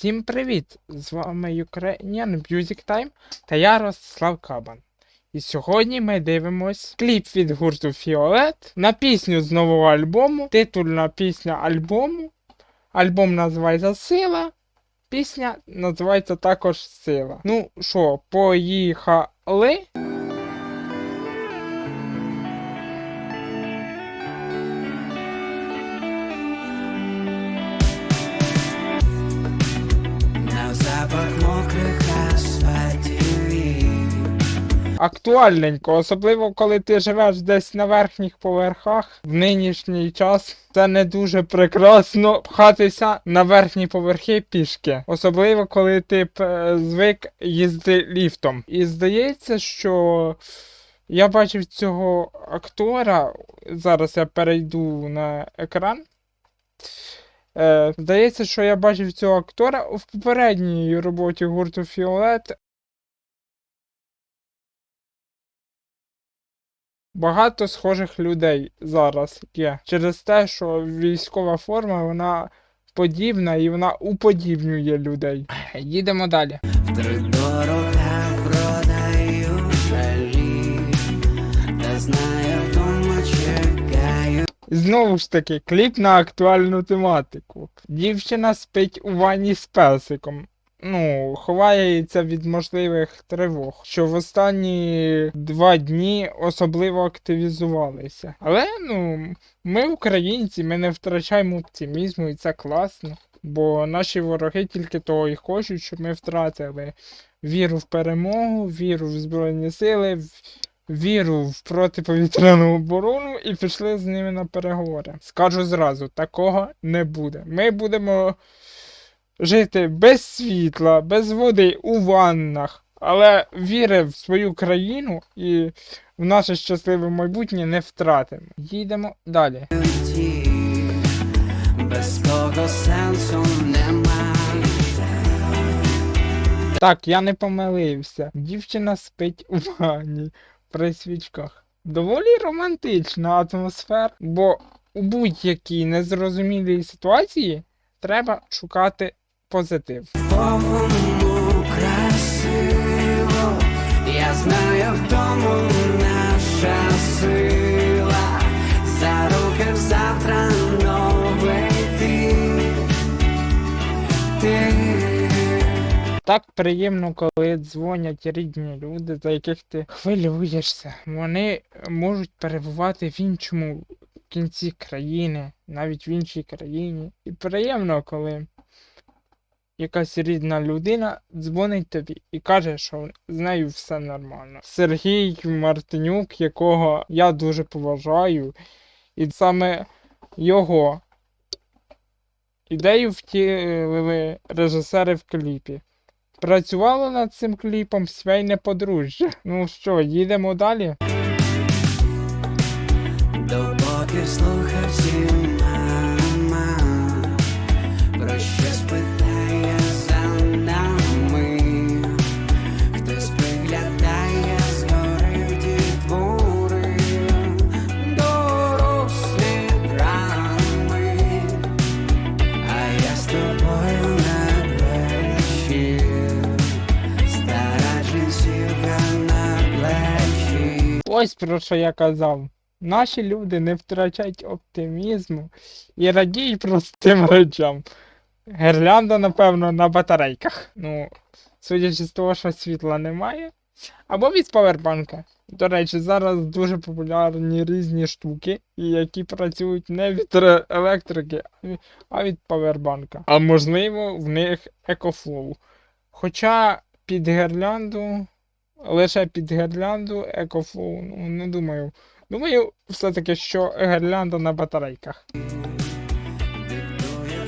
Всім привіт! З вами Ukrainian Music Time та я Ростислав Кабан. І сьогодні ми дивимось кліп від гурту Фіолет на пісню з нового альбому. Титульна пісня альбому. Альбом називається Сила. Пісня називається також Сила. Ну що, поїхали? Актуальненько, особливо коли ти живеш десь на верхніх поверхах в нинішній час. Це не дуже прекрасно пхатися на верхні поверхи пішки. Особливо коли ти е, звик їздити ліфтом. І здається, що я бачив цього актора. Зараз я перейду на екран. Е, здається, що я бачив цього актора в попередній роботі гурту Фіолет. Багато схожих людей зараз є. Через те, що військова форма вона подібна і вона уподібнює людей. Їдемо далі. Знову ж таки, кліп на актуальну тематику. Дівчина спить у ванні з песиком. Ну, ховається від можливих тривог, що в останні два дні особливо активізувалися. Але ну, ми українці, ми не втрачаємо оптимізму, і це класно. Бо наші вороги тільки того і хочуть, щоб ми втратили віру в перемогу, віру в Збройні Сили, віру в протиповітряну оборону і пішли з ними на переговори. Скажу зразу, такого не буде. Ми будемо жити без світла, без води у ваннах, але віри в свою країну і в наше щасливе майбутнє не втратимо. Їдемо далі. Без того сенсу немає Так, я не помилився. Дівчина спить у ванні при свічках. Доволі романтична атмосфера, бо у будь-якій незрозумілій ситуації треба шукати позитив. Повному красиво Я знаю, в тому наша сила За руки завтра новий ти Ти Так приємно, коли дзвонять рідні люди, за яких ти хвилюєшся. Вони можуть перебувати в іншому кінці країни, навіть в іншій країні. І приємно, коли якась рідна людина дзвонить тобі і каже, що з нею все нормально. Сергій Мартинюк, якого я дуже поважаю, і саме його ідею втілили режисери в кліпі. Працювало над цим кліпом свейне подружжя. Ну що, їдемо далі? Допоки в Ось про що я казав. Наші люди не втрачають оптимізму і радіють простим речам. Гірлянда, напевно, на батарейках. Ну, судячи з того, що світла немає. Або від павербанка. До речі, зараз дуже популярні різні штуки, які працюють не від електрики, а від- павербанка. А можливо, в них екофлоу. Хоча під гірлянду, лише під гірлянду екофлоу, ну не думаю. Думаю, все-таки, що гірлянда на батарейках. Диктує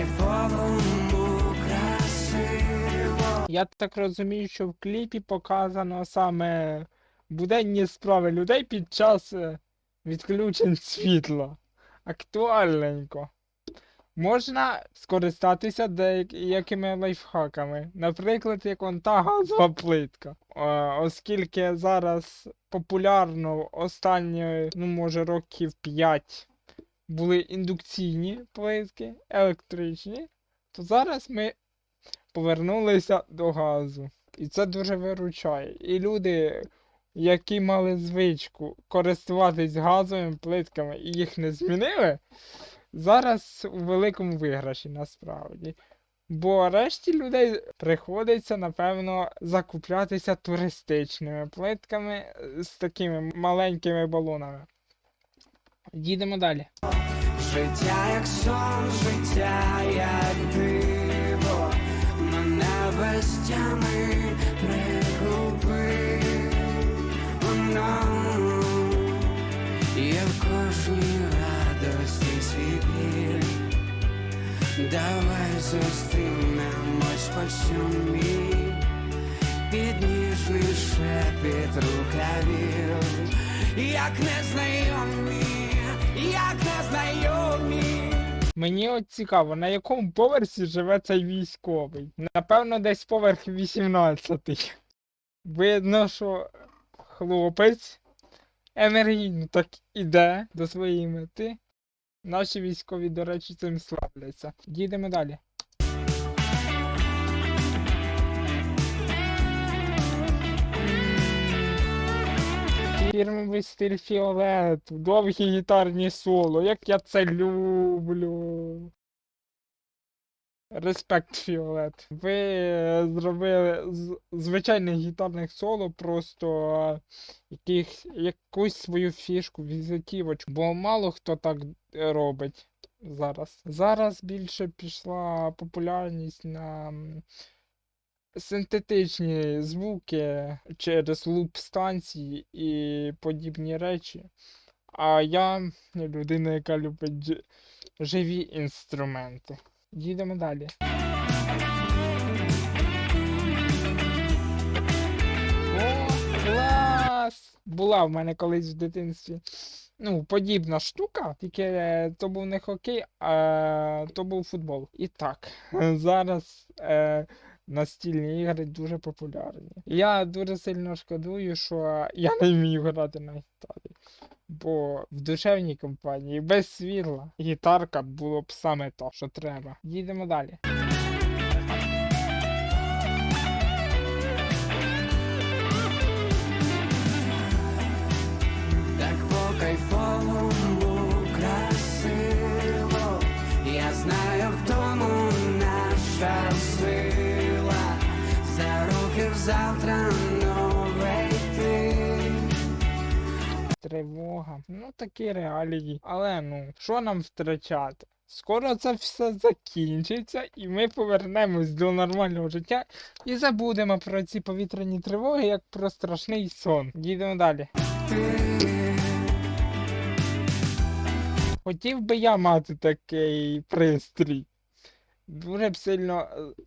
кайфовому красиво Я так розумію, що в кліпі показано саме буденні справи людей під час е, відключень світла. Актуальненько. Можна скористатися деякими лайфхаками. Наприклад, як он та газова плитка. Е, Оскільки зараз популярно останні, ну може, років 5 були індукційні плитки, електричні, то зараз ми повернулися до газу. І це дуже виручає. І люди, які мали звичку користуватись газовими плитками і їх не змінили, зараз у великому виграші насправді. Бо решті людей приходиться, напевно, закуплятися туристичними плитками з такими маленькими балонами. Їдемо далі. Життя як сон, життя як диво, мене без тями пригубив. Воно є в кожній радості свій. Давай зустрінемось почумі під ніжний шепіт рукавів, як незнайомі, як Мені от цікаво, на якому поверсі живе цей військовий. Напевно, десь поверх 18. Видно, що хлопець енергійно так іде до своєї мети. Наші військові, до речі, цим славляться. Їдемо далі. Фірмовий стиль фіолет, довгі гітарні соло, як я це люблю. Респект Фіолет. Ви зробили з звичайних гітарних соло, просто яких, якусь свою фішку, візитівочку, бо мало хто так робить зараз. Зараз більше пішла популярність на синтетичні звуки через луп станції і подібні речі. А я людина, яка любить живі інструменти. Їдемо далі. О, клас! Була в мене колись в дитинстві. Ну, подібна штука, тільки то був не хокей, а то був футбол. І так, зараз е, настільні ігри дуже популярні. Я дуже сильно шкодую, що я не вмію грати на гітарі. Бо в душевній компанії без світла гітарка було б саме то, що треба. Їдемо далі. Ну такі реалії. Але ну, що нам втрачати? Скоро це все закінчиться, і ми повернемось до нормального життя і забудемо про ці повітряні тривоги як про страшний сон. Їдемо далі. Хотів би я мати такий пристрій. Дуже б сильно е,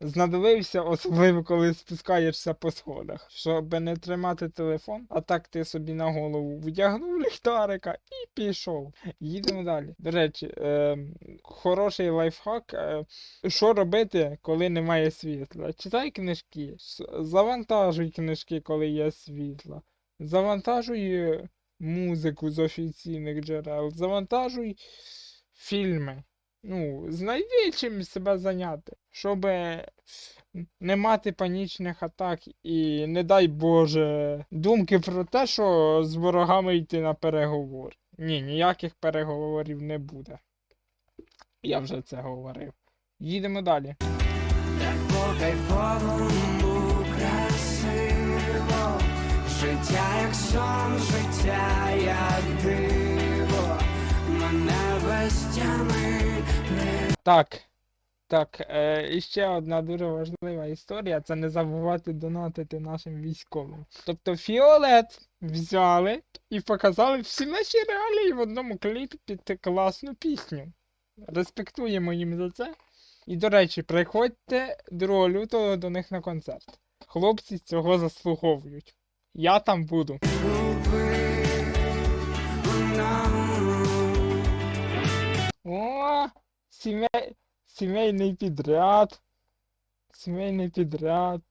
знадобився, особливо коли спускаєшся по сходах, щоб не тримати телефон, а так ти собі на голову вдягнув ліхтарика і пішов. Їдемо далі. До речі, е, хороший лайфхак. Е, що робити, коли немає світла? Читай книжки, завантажуй книжки, коли є світло. Завантажуй е, музику з офіційних джерел, завантажуй фільми. Ну, знайди чим себе зайняти, щоб не мати панічних атак і, не дай Боже, думки про те, що з ворогами йти на переговор. Ні, ніяких переговорів не буде. Я вже це говорив. Їдемо далі. Життя як сон, життя як диво, мене Так. Так, е, і ще одна дуже важлива історія це не забувати донатити нашим військовим. Тобто Фіолет взяли і показали всі наші реалії в одному кліпі під класну пісню. Респектуємо їм за це. І, до речі, приходьте 2 лютого до них на концерт. Хлопці цього заслуговують. Я там буду. О, сімей... сімейний підряд. Сімейний підряд.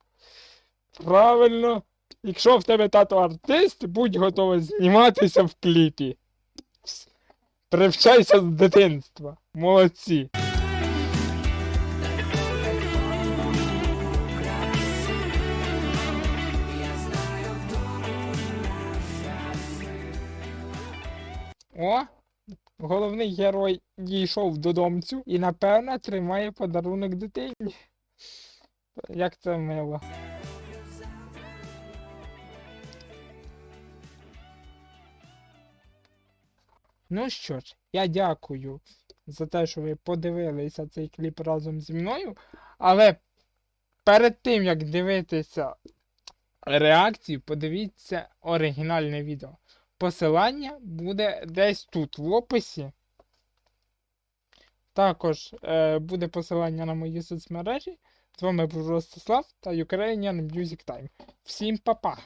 Правильно. Якщо в тебе тато артист, будь готовий зніматися в кліпі. Привчайся з дитинства. Молодці. О, головний герой дійшов додомцю і, напевно, тримає подарунок дитині. Як це мило. Ну що ж, я дякую за те, що ви подивилися цей кліп разом зі мною. Але перед тим, як дивитися реакцію, подивіться оригінальне відео. Посилання буде десь тут в описі. Також е, буде посилання на мої соцмережі. З вами був Ростислав та Ukrainian Music Time. Всім па-па!